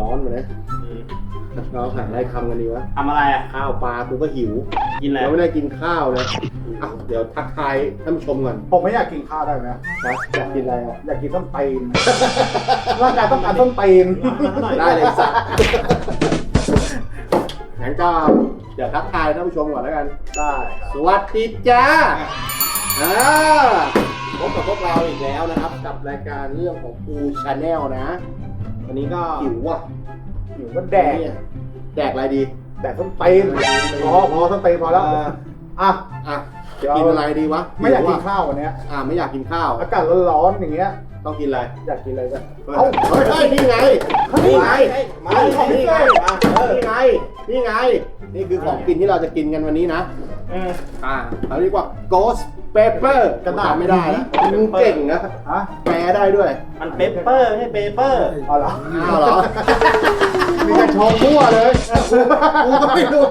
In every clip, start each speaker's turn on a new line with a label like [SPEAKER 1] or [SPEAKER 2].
[SPEAKER 1] ร้อนมานะเราหาอะไรทำกันดีวะ
[SPEAKER 2] ทำอะไรอะ
[SPEAKER 1] ข้าวปลากูก็หิว
[SPEAKER 2] กินอะไร
[SPEAKER 1] เราไม่ได้กินข้าวเลยอะเดี๋ยวทักทายท่านผู้ชมก่อน
[SPEAKER 3] ผมไม่อยากกินข้าวได้ไหม
[SPEAKER 1] นะอยากกินอะไรอะ
[SPEAKER 3] อยากกินต้นตีนร่างกายต้องการต้นตีน
[SPEAKER 1] ได้เลยสัตว์งั้นก็เดี๋ยวทักทายท่านผู้ชมก่อนแล้วกัน
[SPEAKER 3] ได้ครับ
[SPEAKER 1] สวัสดีจ้าอ่าพบกับพวกเราอีกแล้วนะครับ กับรายการเรื่องของปูชาแนลนะ วันนี้ก็หิวว่ะ
[SPEAKER 3] อยู่ก็แดก
[SPEAKER 1] เนี่ยแดกอะไรดี
[SPEAKER 3] แดกต้นตีนพอพอต้นตีนพอแล้ว
[SPEAKER 1] เออ
[SPEAKER 3] อะ
[SPEAKER 1] อะ
[SPEAKER 3] เดี๋ยว
[SPEAKER 1] กินอะไรดีวะ
[SPEAKER 3] ไม่อยากกิน
[SPEAKER 1] หิวะ
[SPEAKER 3] ข้าววันเนี้ย
[SPEAKER 1] อ่าไม่อยากกินข้าว
[SPEAKER 3] อากาศร้อนๆอย่างเงี้ย
[SPEAKER 1] ต้องกินอะไร
[SPEAKER 3] อยากกินอะไรกัน
[SPEAKER 1] เอ้า ไม่ใช่นี่ไง นี่ไง
[SPEAKER 3] มา
[SPEAKER 1] นี่
[SPEAKER 3] ของพิ
[SPEAKER 1] นี่
[SPEAKER 3] เศ
[SPEAKER 1] ไง
[SPEAKER 3] ษ
[SPEAKER 1] อะเออนี่ไง นี่ไง นี่คือของกินที่เราจะกินกันวันนี้นะ
[SPEAKER 2] อืม
[SPEAKER 1] อ่าเขาเรียกว่า ghost pepper กระดาษไม่ได้นะมึงเก่งนะ
[SPEAKER 3] ฮะ
[SPEAKER 1] แปลได้ด้วย
[SPEAKER 2] มันเปเปอร์ไม่ใช่เปเปอร์
[SPEAKER 3] เอาเหรอ
[SPEAKER 1] อ้าวเหรอมีจะชงมั่วเลยกูก็ไม่รู้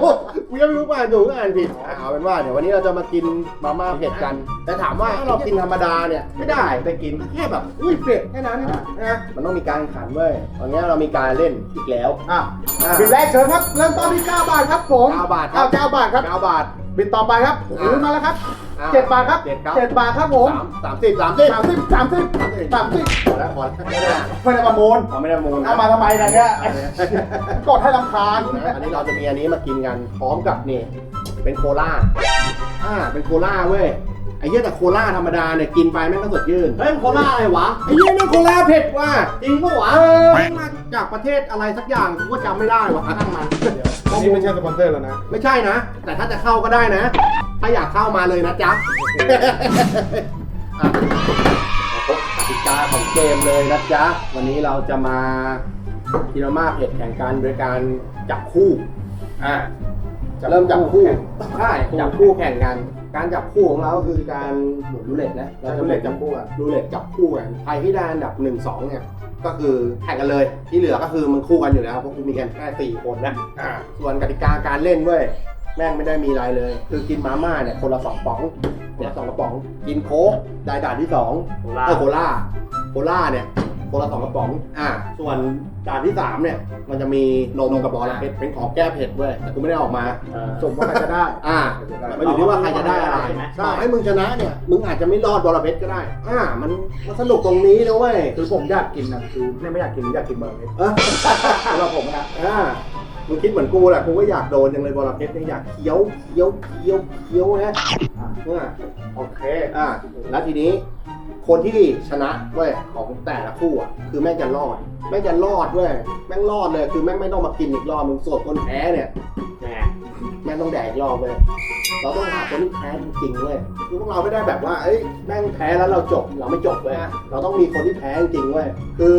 [SPEAKER 1] กูยังไม่รู้ว่าอ่านถูกหรืออ่านผิดอะเอาเป็นว่าเดี๋ยววันนี้เราจะมากินมาม่าเผ็ดกัน แต่ถามว่าถ้าเรากินธรรมดาเนี่ยไม่ได้แต่กินแค่แบบอุ้ยเผ็ดแค่นั้นนะมันต้องมีการแข่งขันเว้ยตอนนี้เรามีการเล่นอีกแล้ว
[SPEAKER 3] อะ
[SPEAKER 1] อะ
[SPEAKER 3] บินแรกเชิญครับ เริ่มต้นที่9บาทครับผม
[SPEAKER 1] 9บาทค
[SPEAKER 3] อ้า
[SPEAKER 1] รั
[SPEAKER 3] ว
[SPEAKER 1] บ
[SPEAKER 3] 9บาทครับ
[SPEAKER 1] เก้าบาท
[SPEAKER 3] บินต่อไปครับโอ้โห
[SPEAKER 1] อะ
[SPEAKER 3] มาแล้วครับ
[SPEAKER 1] อะ
[SPEAKER 3] 7บาทครับ
[SPEAKER 1] เจ็ดครับ
[SPEAKER 3] 7บาทครับผม
[SPEAKER 1] สามสามสิบสามสิบ
[SPEAKER 3] สามสิบสามสิบสามสิบ
[SPEAKER 1] พอแล้วพอแล้วไม่ได้
[SPEAKER 3] ไม่ได้ประมูล
[SPEAKER 1] เอาไม่ได้มูลนะ
[SPEAKER 3] เอามาทำไมเนยเนี่ยกดให้ลำคาญ
[SPEAKER 1] นะอันนี้เราจะมีอันนี้มากินกันพร้อมกับนี่เป็นโคลาอ่าเป็นโคลาเว้ย ไอ้เหี้ยแต่โคลาธรรมดาเนี่ยกินไปแม่งก็สดชื่น
[SPEAKER 2] เฮ้ยมันโคราชอะไรวะ
[SPEAKER 1] ไอ้เหี้ยนี่โคลาเผ็ดว่ะ
[SPEAKER 2] จริงปะวะ
[SPEAKER 1] เออมาจากประเทศอะไรสักอย่างกูก็จำไม่ได้ว่ะตั้งมัน
[SPEAKER 3] อันนี้ไม่ใช่สปอนเซอร์แล้วนะ
[SPEAKER 1] ไม่ใช่นะ แต่ถ้าจะเข้าก็ได้นะ ถ้าอยากเข้ามาเลยนะจ๊ะอะมาพบกติกาของเกมเลยนะจ๊ะ วันนี้เราจะมากินมาม่าเผ็ดแข่งกันโดยการจับคู่อะจะเริ่มจับคู่ใช่จับคู่แข่งกัน การจับคู่ของเราก็คือการหมุนรูเล็ตนะเราจะหมุนจับคู่กันรูเล็ตจับคู่กันใครที่ได้อันดับหนึ่งสองเนี่ยก็คือแข่งกันเลยที่เหลือก็คือมันคู่กันอยู่แล้วเพราะกูมีกันแค่สี่คนนะส่วนกติกาการเล่นเว้ยแม่งไม่ได้มีอะไรเลย คือกินมาม่าเนี่ยคนละสองป๋องเนี่ยสองกระป๋อง กินโค้กได้ด่านที่สองเออโคล่าโคล่าเนี่ย คนละสองกระป๋องอ่าส่วนด่านที่สามเนี่ย มันจะมีนมกับบอลเผ็ดเป็นของแก้เผ็ดเว้ยแต่กูไม่ได้ออกมา
[SPEAKER 2] เออ
[SPEAKER 3] สมว่าใครจะได้
[SPEAKER 1] อ่ามันอยู่ที่ว่าใครจะได้อะไร
[SPEAKER 2] ใช่ไหม
[SPEAKER 1] ต่อให้มึงชนะเนี่ย มึงอาจจะไม่รอดบอลเพชรก็ได้ อ่า มันมันสนุกตรงนี้นะเว้ย
[SPEAKER 3] คือผมอยากกินนะคือไม่ไม่อยากกินอยากกินเบอร์นี้
[SPEAKER 1] เออ
[SPEAKER 3] สำหรับผมนะ
[SPEAKER 1] อ่ามึงคิดเหมือนกูแหละกูก็อยากโดนจังเลยบอลเพชรเนี่ยอยากเคี้ยวเคี้ยวเคี้ยวเคี้ยวนะ
[SPEAKER 3] อะ
[SPEAKER 1] อ่า
[SPEAKER 3] โอเค
[SPEAKER 1] อ่าแล้วทีนี้ คนที่ชนะเว้ยของแต่ละคู่อะคือแม่งจะรอด แม่งจะรอดเว้ยแม่งรอดเลยคือแม่งไม่ต้องมากินอีกรอบมึงส่วนคนแพ้เนี่ย
[SPEAKER 2] ยังไง
[SPEAKER 1] แม่งต้องแดกอีกรอบเว้ยเราต้องหาคนที่แพ้จริงๆเว้ยคือพวกเราไม่ได้แบบว่าเอ้ยแม่งแพ้แล้วเราจบเราไม่จบเว้ยเราต้องมีคนที่แพ้จริงๆเว้ยคือ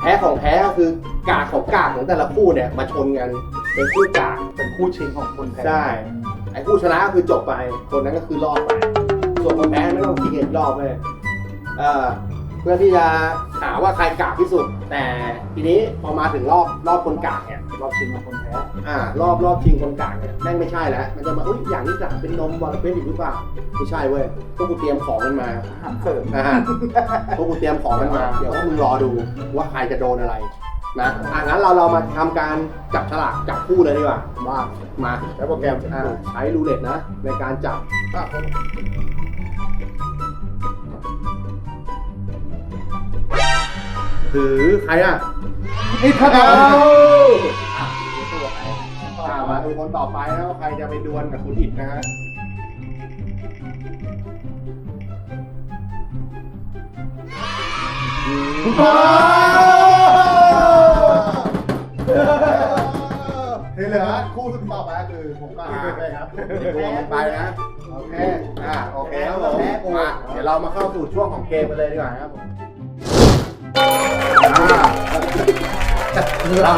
[SPEAKER 1] แพ้ของแพ้ก็คือกากของกากของแต่ละคู่เนี่ยมาชนกันเป็นคู่กาก
[SPEAKER 3] เป็นคู่ชิงของคนแพ้
[SPEAKER 1] ใช่ไอ้ผู้ชนะก็คือจบไปคนนั้นก็คือรอดไปส่วนคนแพ้ไม่ต้องกินอีกรอบเลย เอ่อเพื่อที่จะหาว่าใครกากที่สุด แต่ทีนี้พอมาถึงรอบรอบคนกากเนี่ย
[SPEAKER 3] รอบชิงของคนแพ้
[SPEAKER 1] อ่ารอบรอบชิงคนกลางเนี่ยแม่งไม่ใช่แล้ว มันจะมาอุ้ยอย่างที่สามเป็นนมบอลเป็นอีกหรือเปล่าไม่ใช่เว้ยพวกกูเตรียมของกันมา
[SPEAKER 3] อาหารเสริม
[SPEAKER 1] อ่าพวกกูเตรียมของกันมา เดี๋ยวพวกมึงรอดูว่าใครจะโดนอะไรนะอะงั้นเราเรามาทำการจับฉลากจับคู่เลยดีกว่า
[SPEAKER 3] มา
[SPEAKER 1] มา
[SPEAKER 3] แล้วโปรแกรม
[SPEAKER 1] อ่าใช้รูเล็ตนะในการจับ
[SPEAKER 3] อะ
[SPEAKER 1] ถือใครอะ
[SPEAKER 3] นี่ครับ
[SPEAKER 1] เอา
[SPEAKER 2] อะสู้กับใคร
[SPEAKER 1] อ่ามาดูคนต่อไปนะว่าใครจะไปดวลกับคุณอิดนะฮะ
[SPEAKER 3] ที่เหลือคู่สุดต่อไปก็คือผมก็อีกไปครับ
[SPEAKER 1] ดวลกันไปนะ โอเค อ่า โอเคครับผมมาเดี๋ยวเรามาเข้าสู่ช่วงของเกมกันเลยดีกว่าครับผมอ่า เรา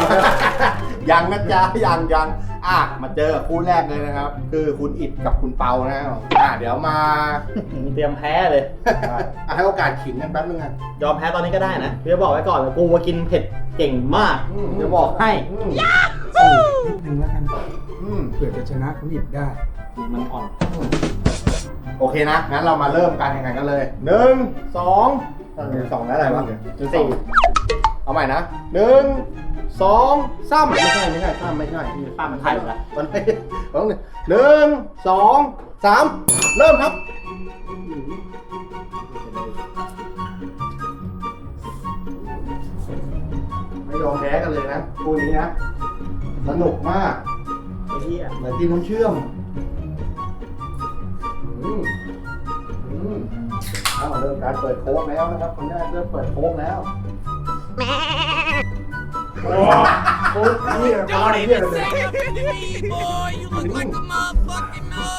[SPEAKER 1] ยังนะจ๊ะยังยังอะมาเจอกับคู่แรกเลยนะครับ คือคุณอิดกับคุณเปานะครับอ่าเดี๋ยวมา
[SPEAKER 2] มึงเตรียมแพ้เลย
[SPEAKER 1] อะให้โอกาสขิงกันแป๊บนึงอะ
[SPEAKER 2] ยอมแพ้ตอนนี้ก็ได้นะพี่จะบอกไว้ก่อนเลยกูมากินเผ็ดเก่งมาก
[SPEAKER 1] อืม
[SPEAKER 2] จะบอกให้
[SPEAKER 1] อืม
[SPEAKER 3] นิดนึงแล้วกัน
[SPEAKER 1] อืม
[SPEAKER 3] เผื่อจะชนะคุณหยิบได้
[SPEAKER 2] มันอ่อน
[SPEAKER 1] โอเคนะงั้นเรามาเริ่มการแข่งขันกันเลยหนึ่งสองหนึ่งสองแล้วอะไรวะ
[SPEAKER 2] สี่
[SPEAKER 1] เอาใหม่นะหนึ่งสองสามไม่ใช่ไม่ใช่สามไม่ใช่นี่
[SPEAKER 2] ป้ามันไทยหมดละ
[SPEAKER 1] มันไม่ต้องหนึ่งหนึ่งสองสามเริ่มครับ ไม่ยอมแพ้กันเลยนะคู่นี้นะ สนุกมาก
[SPEAKER 2] ไอ้เหี้ย
[SPEAKER 1] เหมือนกินน้ำเชื่อมอืมอืมเอาเริ่มการเปิดโค้กแล้วนะครับคนแรกเริ่มเปิดโค้กแล้ว
[SPEAKER 3] โอ้ยนี่อะไร
[SPEAKER 4] Don't
[SPEAKER 3] เนี่ย
[SPEAKER 4] even
[SPEAKER 3] เลย
[SPEAKER 4] say nothing to me, boy. You look like a motherfucking uh.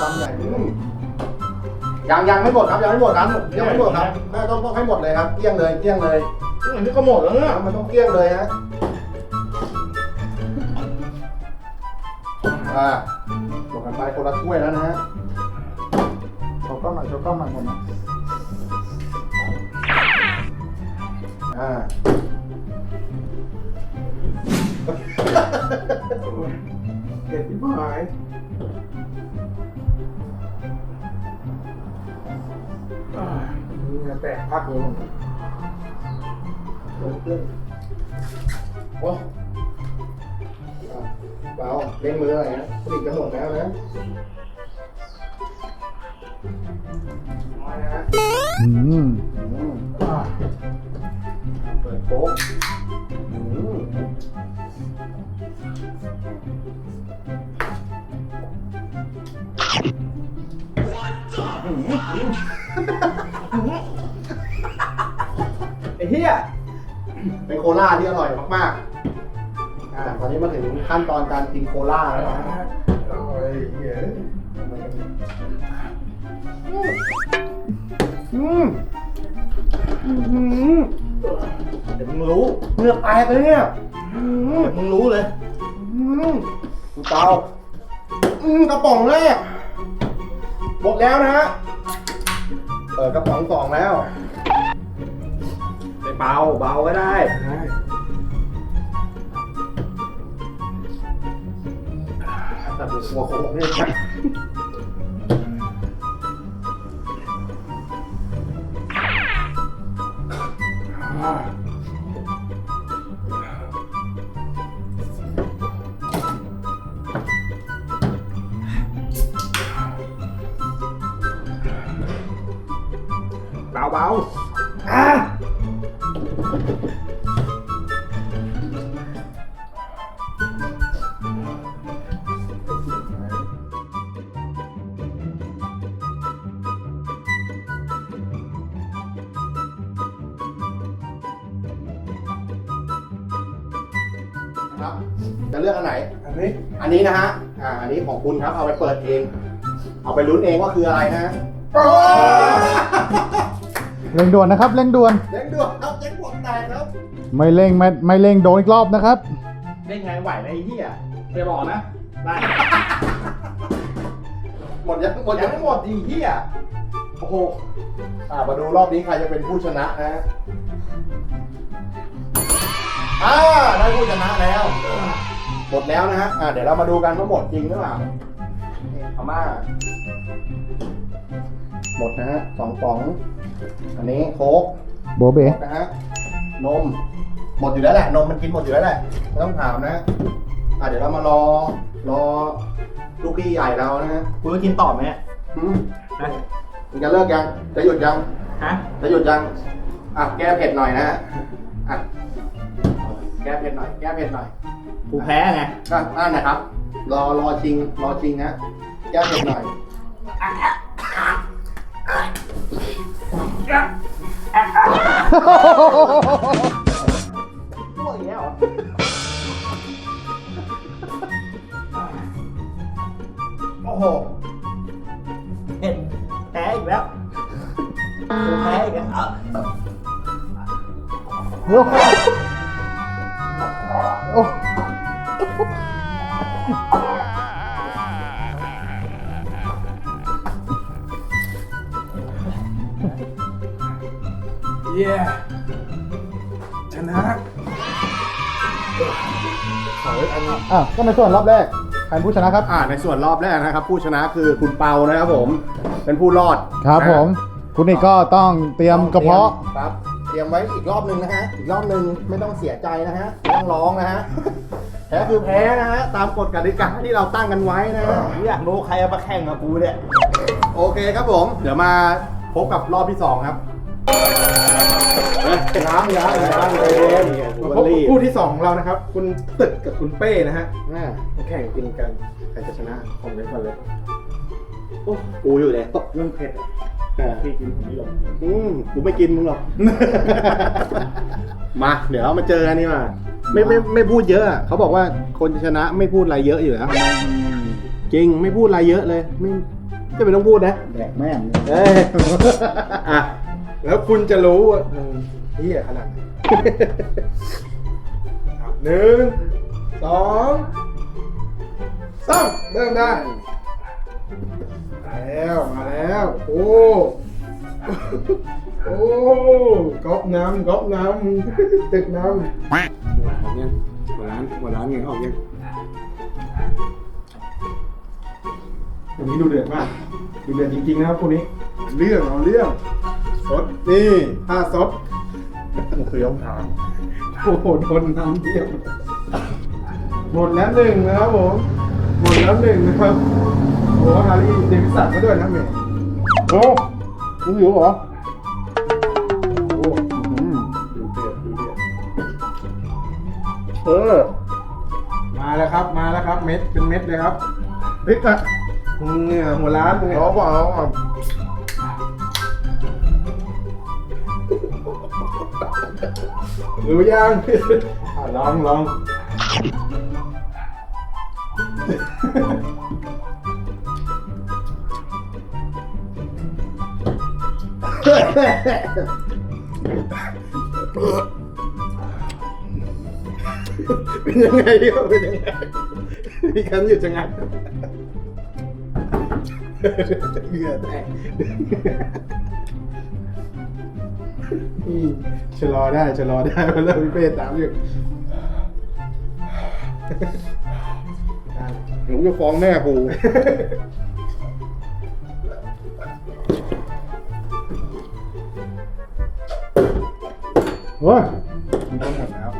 [SPEAKER 1] คำใหญ่อืมยังยังไม่หมดครับยังไม่หมดครับยังไม่หมดครับแม่ต้องต้องให้หมดเลยครับเกลี้ยงเลยเกลี้ยงเลย
[SPEAKER 2] อันนี้ก็หมดแล้วเนี่ย
[SPEAKER 1] มันต้องเกลี้ยงเลยฮะอ่าบอกกันไปคนละถ้วยแล้วนะฮะ
[SPEAKER 3] โชว์กล้องหน่อยโชว์กล้องหน่อยหมดนะ
[SPEAKER 1] อ่า
[SPEAKER 3] เด็ดที่หายอ่านี่ไงแตกพักเลย
[SPEAKER 1] เพื่อนเพื่อนโอ้อะเบาเล่นมืออะไรนะผลิตกันหมดแล้วนะน้อยนะฮะ
[SPEAKER 3] อืม
[SPEAKER 1] อืมอะ เปิดโป๊กอืม
[SPEAKER 2] ไอ้เหี้ย
[SPEAKER 1] เป็นโคล่าที่อร่อยมากๆอ่าตอนนี้มาถึงขั้นตอนการกินโคล่าแล้วนะฮะ
[SPEAKER 3] โอ้ยเหี้ย
[SPEAKER 2] รู้
[SPEAKER 1] เหงือกแตกเลยเนี่ยอืม
[SPEAKER 2] เดี๋ยวมึงรู้เลย
[SPEAKER 1] อืมดูเตาอืมกระป๋องแรกหมดแล้วนะฮะเปิดกระป๋องสองแล้ว
[SPEAKER 2] ไปเบาเบาก็ได้
[SPEAKER 1] แต่ผมกลัวโคกเนี่ย
[SPEAKER 2] เบา เบา
[SPEAKER 1] อะครับจะเลือกอันไหน
[SPEAKER 3] อันนี้
[SPEAKER 1] อันนี้นะฮะ อ่า อันนี้ของคุณครับ เอาไปเปิดเอง เอาไปลุ้นเองว่าคืออะไรนะฮะ
[SPEAKER 3] เร่งด่วนนะครับเร่งด่วน
[SPEAKER 1] เจ๊งด่วนครับเจ๊งหัวแตกครับ
[SPEAKER 3] ไม่เร่งไม่ไม่เร่งโดนอีกรอบนะครับ
[SPEAKER 2] ได้ไงไหวนะไอ้เหี้ยไปบอกนะได้
[SPEAKER 1] หมดยังหมด
[SPEAKER 2] ยั
[SPEAKER 1] ยังง
[SPEAKER 2] ไม่หมดดีเหี้ย
[SPEAKER 1] โอ้โหอ่ามาดูรอบนี้ใครจะเป็นผู้ชนะนะฮะอ่าได้ผู้ชนะแล้วหมดแล้วนะฮะอ่าเดี๋ยวเรามาดูกันว่าหมดจริงหรือเปล่านี่พม่าหมดนะฮะสองป๋อง อันนี้โค้ก
[SPEAKER 3] โบเบ
[SPEAKER 1] หมดนะฮะ นม หมดอยู่แล้วแหละ นมมันกินหมดอยู่แล้วแหละ ไม่ต้องถามนะ อะเดี๋ยวเรามารอ รอลูกพี่ใหญ่เรานะฮะ
[SPEAKER 2] กูจะกินต่อไหมเนี่ย
[SPEAKER 1] อืม
[SPEAKER 2] ฮะ
[SPEAKER 1] มึงจะเลิกยัง จะหยุดยัง
[SPEAKER 2] ฮะ
[SPEAKER 1] จะหยุดยัง อะแก้เผ็ดหน่อยนะฮะ อะ แก้เผ็ดหน่อย แก้เผ็ดหน่อย
[SPEAKER 2] กูแพ้ไง
[SPEAKER 1] ก็นั่นนะครับ รอรอจริง รอจริงฮะแก้เผ็ดหน่อย
[SPEAKER 2] พวกอย่างเงี้ยเหรอ
[SPEAKER 1] โอ้โห
[SPEAKER 2] เห็นแพ้อีกแล้วกูแพ้อีกแล้วอะ
[SPEAKER 3] โอ้โห
[SPEAKER 5] เย้ชนะ
[SPEAKER 3] อะก็ในส่วนรอบแรกใครเป็นผู้ชนะครับ
[SPEAKER 1] อ่าในส่วนรอบแรกนะครับ ผู้ชนะคือคุณเปานะครับผม เป็นผู้รอด
[SPEAKER 3] ครับ
[SPEAKER 1] นะ
[SPEAKER 3] ผม คุณนี่ก็ต้องเตรียมกระเพาะ
[SPEAKER 1] ครับ เตรียมไว้อีกรอบหนึ่งนะฮะ อีกรอบหนึ่งไม่ต้องเสียใจนะฮะไม่ต้องร้องนะฮะ แพ้คือแพ้นะฮะ ตามกฎกติกาที่เราตั้งกันไว้นะฮะ
[SPEAKER 2] อยากรู้ใครเอามาแข่งกับกูเนี่ย
[SPEAKER 1] โอเคครับผม เดี๋ยวมาพบกับรอบที่สองครับ น้ำยังยังเอง
[SPEAKER 5] มาพบกับคู่ที่สองของเรานะครับ คุณตึกกับคุณเป้นะฮะมาแข่งกินกันใครจะชนะคอมเมนต์กันเลย
[SPEAKER 1] กูอยู่เลย
[SPEAKER 5] เรื่องเผ็ดพี่กินผมไม่ลง
[SPEAKER 1] อืมกูไม่กินมึงหรอก มา เดี๋ยวมาเจอกันนี่มา ไม่ไม่ไม่พูดเยอะอะเขาบอกว่าคนจะชนะไม่พูดอะไรเยอะอยู่แล้วจริงไม่พูดอะไรเยอะเลยไม่จะไม่ต้องพูดนะ
[SPEAKER 3] แดกแม่ง
[SPEAKER 1] เอ้ยอะ
[SPEAKER 5] แล้วคุณจะรู้ว่ามันเฮี้ยขนาดไหนครับหนึ่งสองสามเริ่มได้มาแล้วมาแล้ว โอ้ โอ้ก๊อปน้ำก๊อปน้ำตึกน้ำหมดยังหมดร้านหมดร้านเงินออกยัง อันนี้ดูเดือดมาก ดูเดือดจริงๆนะครับคู่นี้ เรื่องเอาเรื่องสดนี่ถ้าสดมันคือยองทางโอ้โหโดนน้ำเยี่ยมหมดแล้วหนึ่งนะครับผม หมดแล้วหนึ่งนะครับโอ้ฮารี่เดวิสันมาด้วยนะเมย์
[SPEAKER 1] โอ้มึงอยู่เหรอ
[SPEAKER 5] โอ้อืมดูเดือดดูเดือด
[SPEAKER 1] เออ
[SPEAKER 5] มาแล้วครับ มาแล้วครับ เม็ด เป็นเม็ดเลยครับพริกอะ เนี่ยหัวร้านเนี่ย
[SPEAKER 3] เอาเปล่าเอาเปล่า
[SPEAKER 5] รู้ยังอะลองลองเป็นยังไงครับเป็นยังไงมีการหยุดชะงัก เหงื่อแตกอืมชะลอได้ชะลอได้เพราะเริ่มพี่เป้ตามอยู่
[SPEAKER 1] หนูจะฟ้องแม่กู
[SPEAKER 5] โอ้ยมันต้องหมดแล้ว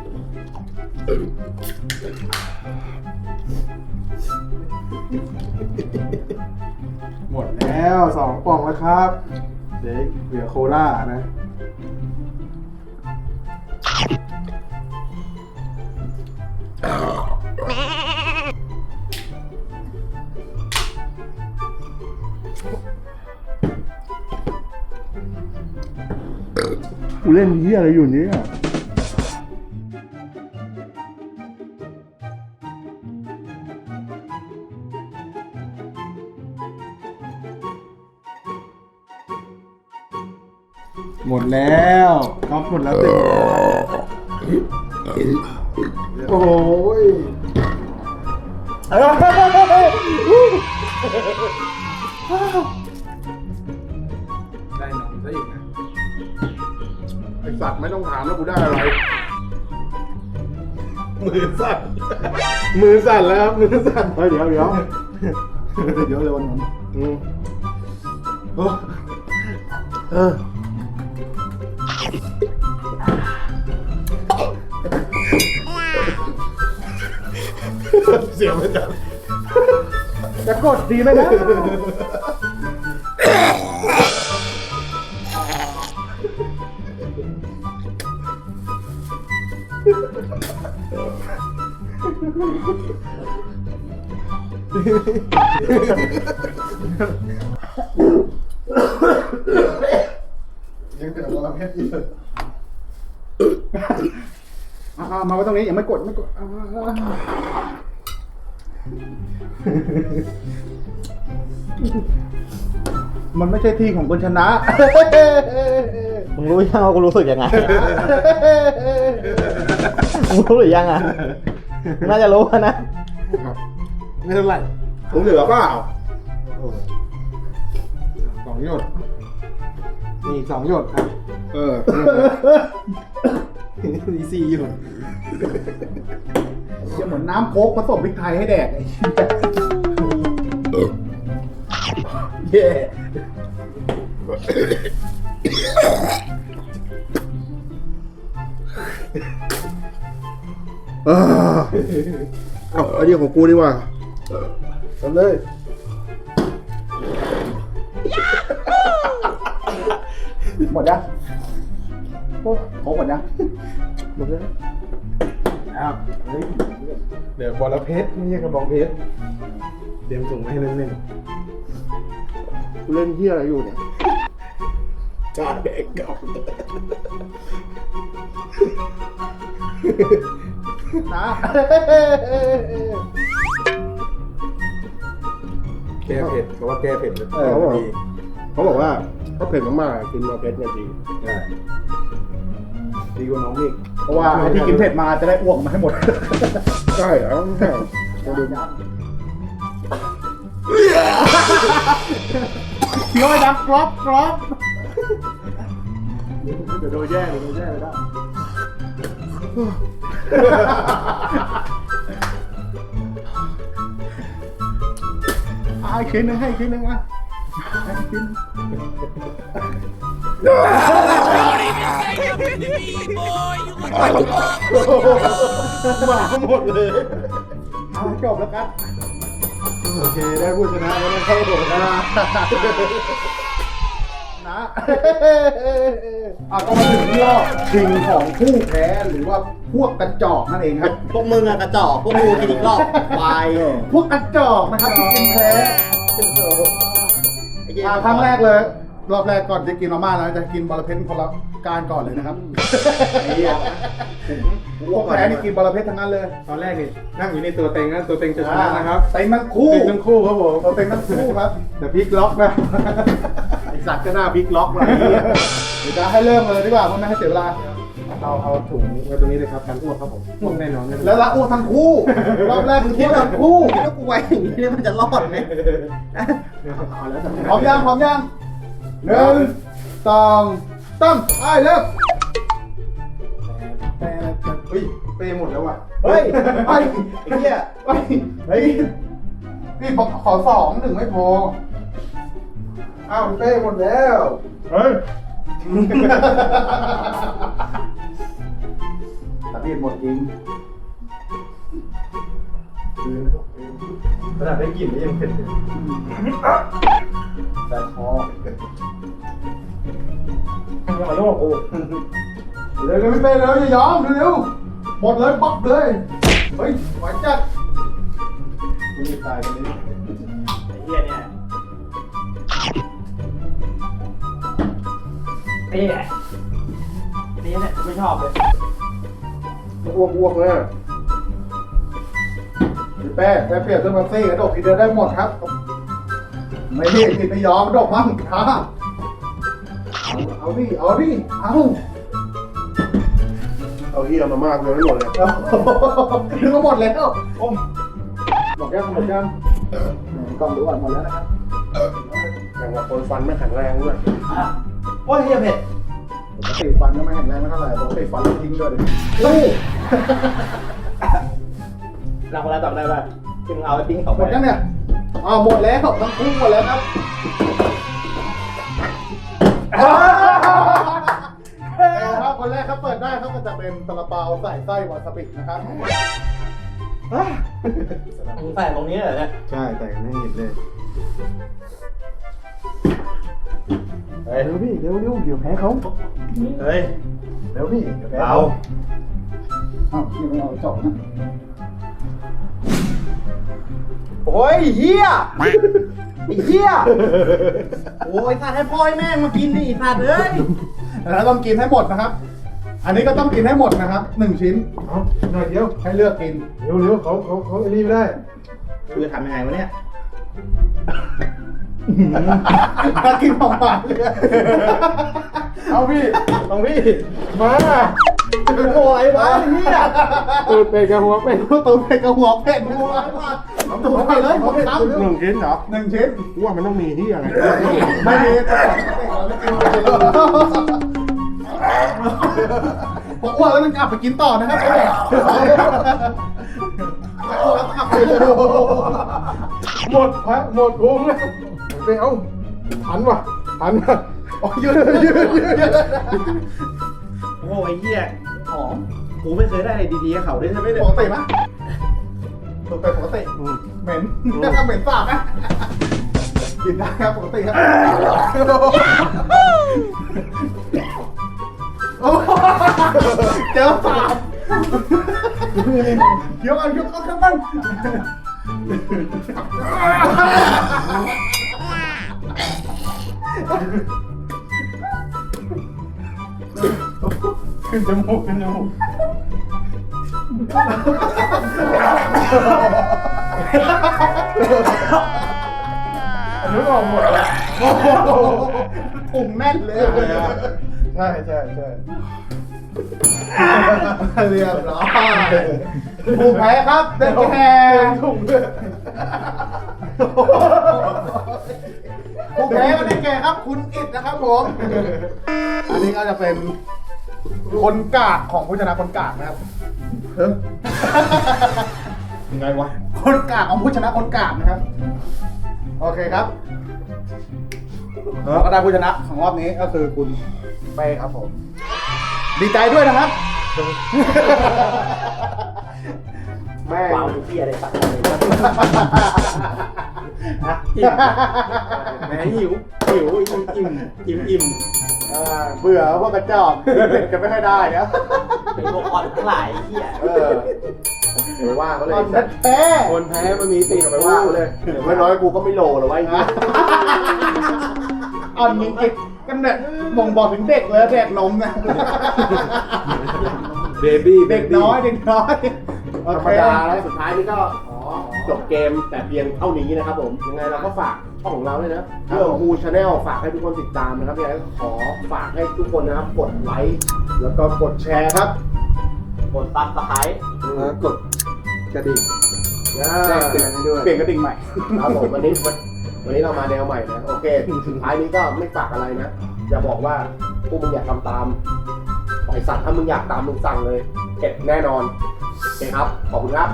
[SPEAKER 5] หมดแล้วสองกล่องแล้วครับ เดี๋ยวเหลือโคล่านะ
[SPEAKER 3] กูเล่นเฮียอะไรอยู่เนี่ย
[SPEAKER 5] ดแล้วก๊อฟหมดแล้วตึงโอ้ยได้นมซะอีกนะ
[SPEAKER 1] ไอสัตว์ไม่ต้องถามแล้วกูได้อะไร
[SPEAKER 5] มือสั่น มือสั่นแล้วครับมือสั่น
[SPEAKER 3] เฮ้ยเดี๋ยวเดี๋ยวเดี๋ยวเลยวันนั้น
[SPEAKER 5] อืมโอ้
[SPEAKER 1] เออ
[SPEAKER 5] เสียวไม่จัด
[SPEAKER 1] จะกดดีไหมนะ
[SPEAKER 5] ยังเดือดร้อนแค่ที่
[SPEAKER 3] อะๆมาไว้ตรงนี้อย่าไม่กดไม่กดอะ มันไม่ใช่ที่ของคนชนะ
[SPEAKER 2] มึงรู้ยังว่ากูรู้สึกยังไงมึงรู้หรือยังอะน่าจะรู้นะ
[SPEAKER 5] ไม่เท่าไหร่
[SPEAKER 1] ผมเหลือเปล่า
[SPEAKER 5] สองหยดนี่อีกสองหยดครับ
[SPEAKER 1] เออ
[SPEAKER 5] มีสี่หยด
[SPEAKER 3] เหมือนน้ำโค้กผสมพริกไทยให้แดกไอ้เย
[SPEAKER 5] เย่
[SPEAKER 1] อาอันนี้ของกูดีกว่าทำเลย
[SPEAKER 3] หมดยังโอ้โหหมดยัง
[SPEAKER 1] หมดแล้ว
[SPEAKER 5] อ้าวเฮ้ยเดี๋ยวบอลเพชรไม่ใช่กระบองเพชรเตรียมส่งมาให้เล่น
[SPEAKER 1] กูเล่นที่อะไรอยู่เนี่ย
[SPEAKER 5] ๆจาเด็กกับ
[SPEAKER 3] นะ
[SPEAKER 5] แก้เผ็ดเพราะว่าแก้เผ็ดเลย
[SPEAKER 1] เออเขาบอก
[SPEAKER 5] ดี
[SPEAKER 1] เขาบอกว่าถ้าเผ็ดมากๆกินมาเพชรเนี่ยดี
[SPEAKER 5] ใช่ดีกว่าน้องอีก
[SPEAKER 3] เพราะว่าไอ้ที่กินเผ็ดมาจะได้อ้วกมาให้หมด
[SPEAKER 1] ใช่แล้วใช่จะดู
[SPEAKER 3] เคี้ยวไอ้ดังกรอบกรอบ
[SPEAKER 5] เดี๋ยวโดนแย่เดี๋ยวโดนแย่เลยได้
[SPEAKER 3] อะอีกชิ้นหนึงให้อีกชิ้นหนึงอะให้อีกชิ้น
[SPEAKER 4] Don't even say nothing to me, boy. You look like a motherfucking
[SPEAKER 1] มาหมดเลย
[SPEAKER 3] เอาให้จบแล้วกัน
[SPEAKER 5] โอเค ได้ผู้ชนะแล้วนะเข้าผมนะ
[SPEAKER 3] นะอะก็มาถึงรอบชิงของผู้แพ้หรือว่าพวกกระจอกนั่นเองครับ
[SPEAKER 2] พวกมึงอะกระจอก พวกกูกินอีกรอบวาย
[SPEAKER 3] พวกกระจอกนะครับที่กินแพ้
[SPEAKER 2] ไอ้ เหี้ย
[SPEAKER 3] อะครั้งแรกเลย รอบแรกก่อนจะกินมาม่าแล้วจะกินบอลเพชรคนละการก่อนเลยนะครับ
[SPEAKER 2] ไอ้เหี้ย
[SPEAKER 3] พวกแพ้นี่กินบอลเพชรทั้งนั้นเลย
[SPEAKER 5] ตอนแรกนี่นั่งอยู่ในตัวเต็งนะตัวเต็งจะชนะนะครับ
[SPEAKER 3] เต็งทั้งคู่
[SPEAKER 5] เต็งทั้งคู่ครับผม
[SPEAKER 3] เราเต็งทั้งคู่ครับ
[SPEAKER 5] แต่พลิกล็อกนะ
[SPEAKER 1] ไอสัตว์ก็หน้าพลิกล็อกเลยไอ้เหี้ย
[SPEAKER 3] เดี๋ยวจะให้เริ่มเลยดีกว่าเพราะไม่ให้เสียเวลา
[SPEAKER 5] เอาเอาถุงไว้ตรงนี้เลยครับการอ้วกครับผมอ้วกแน่นอนเลย
[SPEAKER 3] แล้วละอ้วกทั้งคู่รอบแรกคืออ้วกทั้งคู่
[SPEAKER 2] คิดว่ากูไว้อย่างนี้เนี่ยมันจะรอดไหม
[SPEAKER 5] เอาแล้วแต่
[SPEAKER 3] พร้อมยังพร้อมยังหนึ่งสองสามไอ้เริ่ม
[SPEAKER 5] แต่แต่เฮ้ยเปย์หมดแล้วว่ะ
[SPEAKER 3] เฮ้ยไอ้
[SPEAKER 2] ไอ้เหี้ย
[SPEAKER 3] เฮ้ยเฮ้ยพี่บอกขอสองหนึ่งไม่พอ
[SPEAKER 5] อ้าวเปย์หมดแล้วเฮ้ย
[SPEAKER 3] แต่พี่หมดจริง
[SPEAKER 5] ขนาดได้กลิ่นก็ยังเผ็ดเลย
[SPEAKER 3] แต่พอ
[SPEAKER 5] ยังมาโลกโอ้
[SPEAKER 3] เร็วเร็วไม่เป็นเร็วอย่ายอมเร็วๆหมดเลยป๊อกเลย เฮ้ยไหวจัดกูนี่ตายกันนี้
[SPEAKER 2] ไอ้เหี้ยเนี่ยไอ้เหี้ยไอ้เหี้ยเนี่ยกูไม่ชอบเลย
[SPEAKER 1] อ้วกอ้วกเลย อะ
[SPEAKER 3] พี่แป้แป้เปรียบเสมือนซี่กระดกทีเดียวได้หมดครับ ไม่รีบกินไม่ยอมกระดกมั่งท้าเอาเอาดิเอาดิเอา
[SPEAKER 1] เอาเหี้ยมามากเลยไม่หมดเลย
[SPEAKER 3] เอานึกว่าหมดแล้วโอ้มหมดยังหมดยังกล้องดูก่อนหมดแล้วนะครับ
[SPEAKER 1] อย่างว่าคนฟันไม่แข็งแรงด้วย
[SPEAKER 2] อะโอ้ยเหี้ยเผ็ด
[SPEAKER 3] ปกติฟันก็ไม่แข็งแรงไม่เท่าไหร่ปกติฟันเราทิ้งด้วยดิ
[SPEAKER 2] ตู้เราคนละตอบได้ป่ะที่มึงเอาไปปิ้งเขา
[SPEAKER 3] หมดยังเนี่ยอ้าวหมดแล้วทั้งคู่หมดแล้วครับแต่ถ้าคนแรกเขาเปิดได้เขาก็จะเป็นซาลาเปาใส่ไส้วาซาบินะครับ
[SPEAKER 2] มึงใส่ตรงนี้เหรอเนี่ย
[SPEAKER 5] ใช่แต่ไม่เห็นเลย
[SPEAKER 3] เฮ้ย
[SPEAKER 5] เร็วพี่เร็วเร็วเดี๋ยวแพ้เขา
[SPEAKER 2] เฮ้ย
[SPEAKER 5] เร็วพี่เดี๋ยวแพ้
[SPEAKER 2] เอา
[SPEAKER 5] เขา
[SPEAKER 3] อ้าวนี่ไม่เอาจบนะ
[SPEAKER 2] โอ้ยเฮียไอ้เฮียโอ้ยสัตว์ให้พ่อให้แม่งมากินดิสัตว์เอ้ย
[SPEAKER 3] แล้วต้องกินให้หมดนะครับ อันนี้ก็ต้องกินให้หมดนะครับหนึ่งชิ้น
[SPEAKER 5] เอาหน่อยเดียว
[SPEAKER 3] ให้เลือกกิน
[SPEAKER 5] เร็วเร็วเขาเขาเขาไอ้นี่ไม่ได้
[SPEAKER 2] กูจะทำยังไงวะเนี่ย
[SPEAKER 3] ถ้ากินของหวานเลย
[SPEAKER 5] เอาพี่ต้องพี่มา
[SPEAKER 2] โอ้ยวะเฮีย
[SPEAKER 5] ตูดเป็ดกับหัวเป็ด
[SPEAKER 3] ตัวเป็ดกับหัวเป็ดดูไว้ว่าเอาตัวไปเลยผมทำ
[SPEAKER 1] หนึ่งชิ้นเหรอ
[SPEAKER 3] หนึ่งชิ้น
[SPEAKER 1] กูว่ามันต้องมีที่อะไร
[SPEAKER 3] ไม่มีแต่เราไม่กินผมอ้วนแล้วมันกลับไปกินต่อนะครับอ้วนแล้วกลับไปเลย
[SPEAKER 5] หมดพระหมดวงเลยไปเอาทันว่ะทันว่ะอ๋อยืดยืดยืดยืด
[SPEAKER 2] โอ้ยเฮีย หอมกูไม่เคยได้อะไรดีๆกับเขาด้วยใช่ไหมเนี่ย
[SPEAKER 3] ปกติไหมปกติปกติเหม็นเหม็นสาบไหมกินได้ครับปกติครับโอ้โหเจอสาบเคี้ยวกันเคี้ยวกันเคี้ยวกัน
[SPEAKER 5] ขึ้นจมูกขึ้นจมูกอันนี้ออกหมดแล้ว
[SPEAKER 3] โอ้โหถุงแน่นเลย
[SPEAKER 5] ใช่ใช่ใช่
[SPEAKER 3] เรียบร้อยผู้แพ้ครับได้แก่
[SPEAKER 5] ถุงด้วย
[SPEAKER 3] ผู้แพ้ก็ได้แก่ครับคุณอิดนะครับผม อันนี้ก็จะเป็น คนกากของผู้ชนะคนกากนะครับ
[SPEAKER 5] เฮ้ยยังไงวะ
[SPEAKER 3] คนกากของผู้ชนะคนกากนะครับ โอเคครับแล้วก็ได้ผู้ชนะของรอบนี้ก็คือคุณเป้ครับผม ดีใจด้วยนะครับ แม่
[SPEAKER 2] ว้าวดูพี่อะไรสัก
[SPEAKER 5] แหมหิวหิวอิ่มอิ่มอิ่มอิ่ม
[SPEAKER 3] เออเบื่อพวกกระจอกเด็กกันไม่ค่อยได้นะ
[SPEAKER 2] เป็นพวกอ่อนทั้งหลายเหี้ย
[SPEAKER 1] เออไปว่าเขาเลย
[SPEAKER 3] ตอนแท้
[SPEAKER 1] คนแพ้มันมีสิทธิ์ไปว่าเขาเลยเดี๋ยวไม่น้อยกูก็ไม่โลหรอกวะไอ้เหี้ย
[SPEAKER 3] อ่อนยิงกิดกันเนี่ยบ่งบอกถึงเด็กเลยเด็กนมนะ
[SPEAKER 1] เบบี้
[SPEAKER 3] เด็กน้อยเด็กน้อย โอ
[SPEAKER 1] ธรร
[SPEAKER 3] เค
[SPEAKER 1] มดาแล้วสุดท้ายนี่ก็จบเกมแต่เพียงเท่านี้นะครับผมยังไงเราก็ฝากช่องของเราด้วยนะเรื่องของกูชาแนลฝากให้ทุกคนติดตามนะครับยังไงก็ขอฝากให้ทุกคนนะครับกดไลค์แล้วก็กดแชร์ครับ
[SPEAKER 2] กดซับสไครต์
[SPEAKER 5] แล้วกดกระดิ่ง
[SPEAKER 1] อ่า
[SPEAKER 5] แจ้งเตือนให้ด้วย
[SPEAKER 3] เปลี่ยนกระดิ่งใหม่
[SPEAKER 1] ครับผมวันนี้วันวันนี้เรามาแนวใหม่นะโอเคสุดท้ายนี้ก็ไม่ฝากอะไรนะอย่าบอกว่าพวกมึงอยากทำตาม ไอสัตว์ถ้ามึงอยากตามมึงสั่งเลยเก็บแน่นอนโอเคครับ ขอบคุณครับ